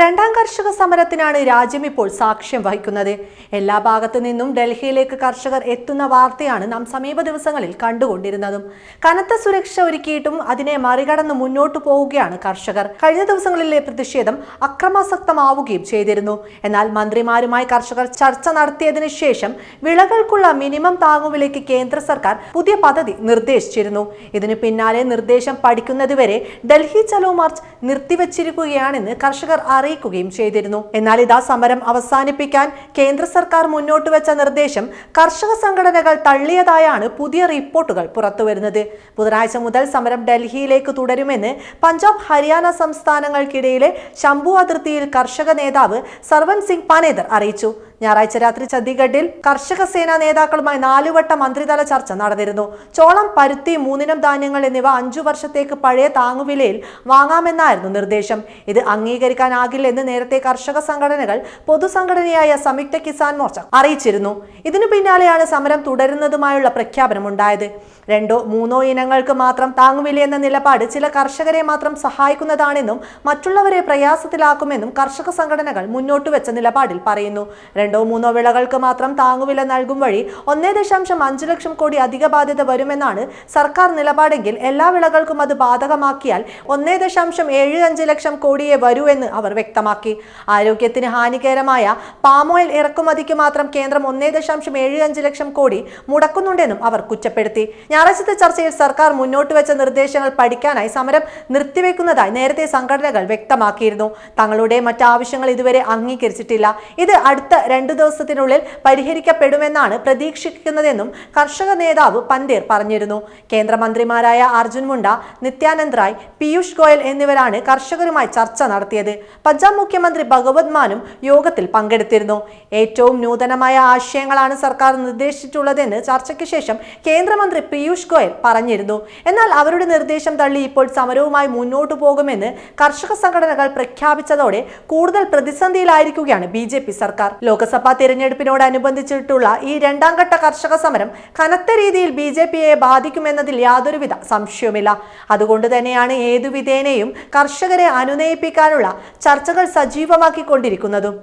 രണ്ടാം കർഷക സമരത്തിനാണ് രാജ്യം ഇപ്പോൾ സാക്ഷ്യം വഹിക്കുന്നത്. എല്ലാ ഭാഗത്തു നിന്നും ഡൽഹിയിലേക്ക് കർഷകർ എത്തുന്ന വാർത്തയാണ് നാം സമീപ ദിവസങ്ങളിൽ കണ്ടുകൊണ്ടിരുന്നതും. കനത്ത സുരക്ഷ ഒരുക്കിയിട്ടും അതിനെ മറികടന്ന് മുന്നോട്ടു പോവുകയാണ് കർഷകർ. കഴിഞ്ഞ ദിവസങ്ങളിലെ പ്രതിഷേധം അക്രമാസക്തമാവുകയും ചെയ്തിരുന്നു. എന്നാൽ മന്ത്രിമാരുമായി കർഷകർ ചർച്ച നടത്തിയതിനു ശേഷം വിളകൾക്കുള്ള മിനിമം താങ്ങുവിലയ്ക്ക് കേന്ദ്ര സർക്കാർ പുതിയ പദ്ധതി നിർദ്ദേശിച്ചിരുന്നു. ഇതിന് പിന്നാലെ നിർദ്ദേശം പഠിക്കുന്നതുവരെ ഡൽഹി ചലോ മാർച്ച് നിർത്തിവച്ചിരിക്കുകയാണെന്ന് കർഷകർ അറിയിക്കുകയും ചെയ്തിരുന്നു. എന്നാൽ ഇതാ സമരം അവസാനിപ്പിക്കാൻ കേന്ദ്ര സർക്കാർ മുന്നോട്ട് വെച്ച നിർദ്ദേശം കർഷക സംഘടനകൾ തള്ളിയതായാണ് പുതിയ റിപ്പോർട്ടുകൾ പുറത്തുവരുന്നത്. ബുധനാഴ്ച മുതൽ സമരം ഡൽഹിയിലേക്ക് തുടരുമെന്ന് പഞ്ചാബ് ഹരിയാന സംസ്ഥാനങ്ങൾക്കിടയിലെ ശംഭു അതിർത്തിയിൽ കർഷക നേതാവ് സർവൻ സിംഗ് പനേദർ അറിയിച്ചു. ഞായറാഴ്ച രാത്രി ചണ്ഡീഗഡിൽ കർഷക സേനാ നേതാക്കളുമായി നാലുവട്ട മന്ത്രിതല ചർച്ച നടന്നിരുന്നു. ചോളം പരുത്തി മൂന്നിനം ധാന്യങ്ങൾ എന്നിവ അഞ്ചു വർഷത്തേക്ക് പഴയ താങ്ങുവിലയിൽ വാങ്ങാമെന്നായിരുന്നു നിർദ്ദേശം. ഇത് അംഗീകരിക്കാനാകില്ലെന്ന് നേരത്തെ കർഷക സംഘടനകൾ പൊതുസംഘടനയായ സംയുക്ത കിസാൻ മോർച്ച അറിയിച്ചിരുന്നു. ഇതിനു പിന്നാലെയാണ് സമരം തുടരുന്നതുമായുള്ള പ്രഖ്യാപനമുണ്ടായത്. രണ്ടോ മൂന്നോ ഇനങ്ങൾക്ക് മാത്രം താങ്ങുവില എന്ന നിലപാട് ചില കർഷകരെ മാത്രം സഹായിക്കുന്നതാണെന്നും മറ്റുള്ളവരെ പ്രയാസത്തിലാക്കുമെന്നും കർഷക സംഘടനകൾ മുന്നോട്ട് വെച്ച നിലപാടിൽ പറയുന്നു. രണ്ടോ മൂന്നോ വിളകൾക്ക് മാത്രം താങ്ങുവില നൽകും വഴി ഒന്നേ ദശാംശം അഞ്ച് ലക്ഷം കോടി അധിക ബാധ്യത വരുമെന്നാണ് സർക്കാർ നിലപാടെങ്കിൽ എല്ലാ വിളകൾക്കും അത് ബാധകമാക്കിയാൽ ഒന്നേ ദശാംശം ഏഴ് അഞ്ച് ലക്ഷം കോടിയെ വരൂ എന്ന് അവർ വ്യക്തമാക്കി. ആരോഗ്യത്തിന് ഹാനികരമായ പാമോയിൽ ഇറക്കുമതിക്ക് മാത്രം കേന്ദ്രം ഒന്നേ ദശാംശം ഏഴ് അഞ്ച് ലക്ഷം കോടി മുടക്കുന്നുണ്ടെന്നും അവർ കുറ്റപ്പെടുത്തി. ഞായറാഴ്ചത്തെ ചർച്ചയിൽ സർക്കാർ മുന്നോട്ട് വെച്ച നിർദ്ദേശങ്ങൾ പഠിക്കാനായി സമരം നിർത്തിവെക്കുന്നതായി നേരത്തെ സംഘടനകൾ വ്യക്തമാക്കിയിരുന്നു. തങ്ങളുടെ മറ്റാവശ്യങ്ങൾ ഇതുവരെ അംഗീകരിച്ചിട്ടില്ല. ഇത് അടുത്ത രണ്ടു ദിവസത്തിനുള്ളിൽ പരിഹരിക്കപ്പെടുമെന്നാണ് പ്രതീക്ഷിക്കുന്നതെന്നും കർഷക നേതാവ് പന്തേർ പറഞ്ഞിരുന്നു. കേന്ദ്രമന്ത്രിമാരായ അർജുൻ മുണ്ട നിത്യാനന്ദ് റായ് പീയൂഷ് ഗോയൽ എന്നിവരാണ് കർഷകരുമായി ചർച്ച നടത്തിയത്. പഞ്ചാബ് മുഖ്യമന്ത്രി ഭഗവത് മാനും യോഗത്തിൽ പങ്കെടുത്തിരുന്നു. ഏറ്റവും നൂതനമായ ആശയങ്ങളാണ് സർക്കാർ നിർദ്ദേശിച്ചിട്ടുള്ളതെന്ന് ചർച്ചയ്ക്ക് ശേഷം കേന്ദ്രമന്ത്രി പീയൂഷ് ഗോയൽ പറഞ്ഞിരുന്നു. എന്നാൽ അവരുടെ നിർദ്ദേശം തള്ളി ഇപ്പോൾ സമരവുമായി മുന്നോട്ടു പോകുമെന്ന് കർഷക സംഘടനകൾ പ്രഖ്യാപിച്ചതോടെ കൂടുതൽ പ്രതിസന്ധിയിലായിരിക്കുകയാണ് ബി സർക്കാർ. ലോക ലോക്സഭാ തിരഞ്ഞെടുപ്പിനോടനുബന്ധിച്ചിട്ടുള്ള ഈ രണ്ടാം ഘട്ട കർഷക സമരം കനത്ത രീതിയിൽ ബി ജെ പിയെ ബാധിക്കുമെന്നതിൽ യാതൊരുവിധ സംശയവുമില്ല. അതുകൊണ്ട് തന്നെയാണ് ഏതുവിധേനയും കർഷകരെ അനുനയിപ്പിക്കാനുള്ള ചർച്ചകൾ സജീവമാക്കിക്കൊണ്ടിരിക്കുന്നതും.